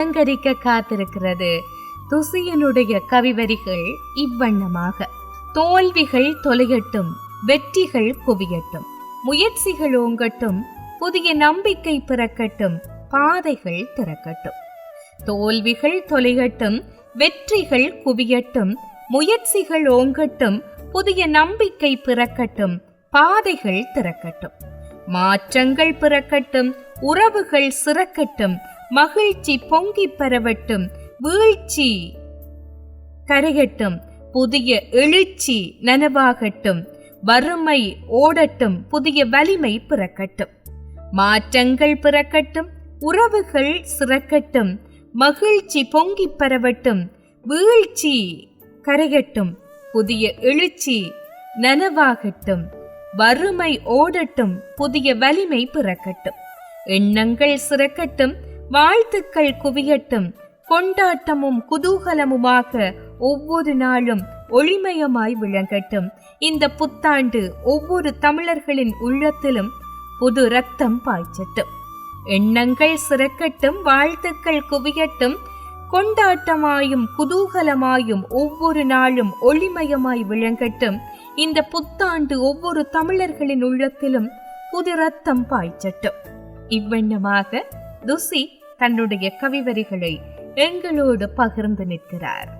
அலங்கரிக்க காத்திருக்கிறது. துசியனுடைய கவிவரிகள் இவ்வண்ணமாக. தோல்விகள் தொலையட்டும் வெற்றிகள் குவியட்டும். முயற்சிகள் ஓங்கட்டும் புதிய நம்பிக்கை பிறக்கட்டும் பாதைகள் திறக்கட்டும். தோல்விகள் தொலையட்டும் வெற்றிகள் குவியட்டும் முயற்சிகள் ஓங்கட்டும் புதிய நம்பிக்கை பிறக்கட்டும் பாதைகள் திறக்கட்டும். மாற்றங்கள் பிறக்கட்டும் உறவுகள் சிறக்கட்டும் மகிழ்ச்சி பொங்கி பரவட்டும் வீழ்ச்சி கரையட்டும் புதிய எழுச்சி நனவாகட்டும் வறுமை ஓடட்டும் புதிய வலிமை பிறக்கட்டும். மாற்றங்கள் பிறக்கட்டும் உறவுகள் சிறக்கட்டும் மகிழ்ச்சி பொங்கி பரவட்டும் வீழ்ச்சி கரையட்டும் புதிய எழுச்சி நனவாகட்டும் வறுமை ஓடட்டும் புதிய வலிமை பிறக்கட்டும். எண்ணங்கள் சிறக்கட்டும் வாழ்த்துக்கள் குவியட்டும். கொண்டாட்டமும் குதூகலமுமாக ஒவ்வொரு நாளும் ஒளிமயமாய் விளங்கட்டும். இந்த புத்தாண்டு ஒவ்வொரு தமிழர்களின் உள்ளத்திலும் புது ரத்தம் பாய்ச்சட்டும். எண்ணங்கள் சிறக்கட்டும் வாழ்த்துக்கள் குவியட்டும். கொண்டாட்டமாயும் குதூகலமாயும் ஒவ்வொரு நாளும் ஒளிமயமாய் விளங்கட்டும். இந்த புத்தாண்டு ஒவ்வொரு தமிழர்களின் உள்ளத்திலும் புது ரத்தம் பாய்ச்சட்டும். இவ்வண்ணமாக துசி தன்னுடைய கவிவரிகளை எங்களோடு பகிர்ந்து நிற்கிறார்.